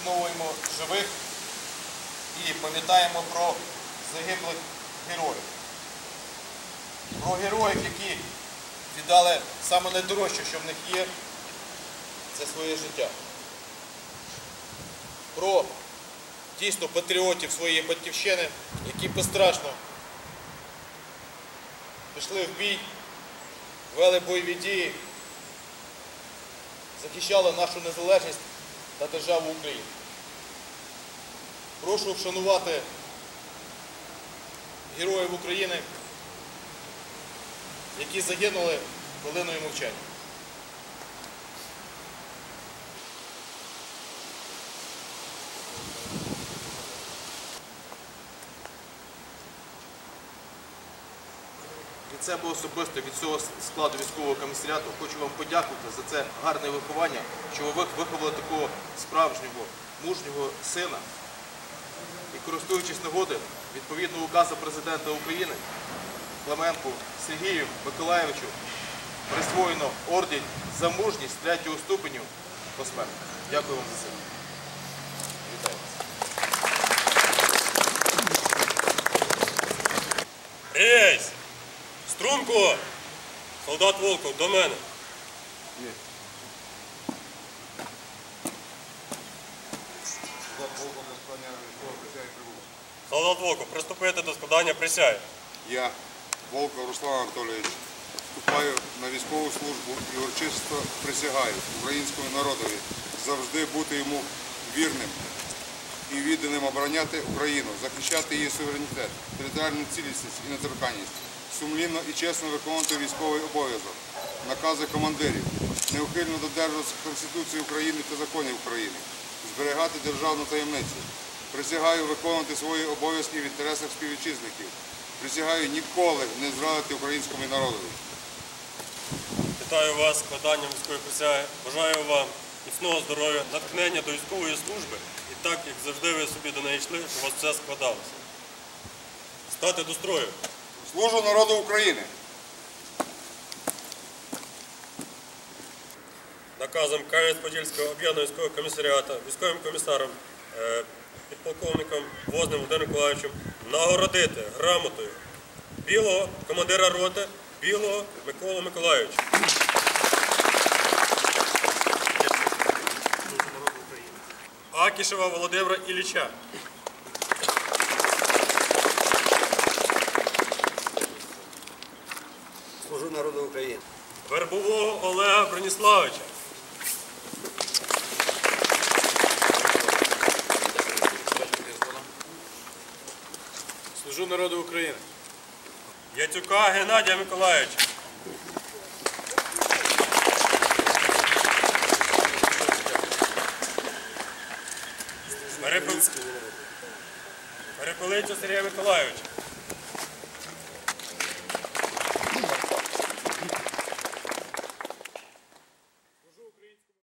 вшановуємо живих і пам'ятаємо про загиблих героїв. Про героїв, які віддали саме найдорожче, що в них є, це своє життя. Про дійсно патріотів своєї батьківщини, які безстрашно пішли в бій, вели бойові дії, захищали нашу незалежність та державу Україну. Прошу вшанувати героїв України, які загинули хвилиною мовчання. Від себе особисто, від всього складу військового комісаріату хочу вам подякувати за це гарне виховання, що ви виховали такого справжнього, мужнього сина. І користуючись нагоди, відповідно указу президента України Клименку Сергію Миколаєвичу присвоєно орден за мужність третього ступеню посмертно. Дякую вам за це. Вітаю вас. Рейс! Струнку! Солдат Волков, до мене. Солдат Волков, приступити до складання присяги. Я, Волков Руслан Анатолійович, вступаю на військову службу і урочисто присягаю українському народові завжди бути йому вірним і відданим обороняти Україну, захищати її суверенітет, територіальну цілісність і недоторканність, сумлінно і чесно виконувати військовий обов'язок, накази командирів, неухильно додержуватися Конституції України та законів України, зберігати державну таємницю. Присягаю виконувати свої обов'язки в інтересах співвітчизників. Присягаю ніколи не зрадити українському народові. Вітаю вас складанням військової присяги. Бажаю вам міцного здоров'я, натхнення до військової служби і так, як завжди ви собі до неї йшли, у вас все складалося. Стати до строю. Служу народу України. наказом Кам'янець-Подільського об'єднаного військового комісаріату, військовим комісаром, е, підполковником Возним Володимиром Миколаївичем нагородити грамотою білого командира роти, білого Миколу Миколаївича. Акішева Володимира Ілліча. Служу народу України. Вербового Олега Служу народу України. Яцюка Геннадія Миколаївича. Перепел... Перепелицю Сергія Миколаївича.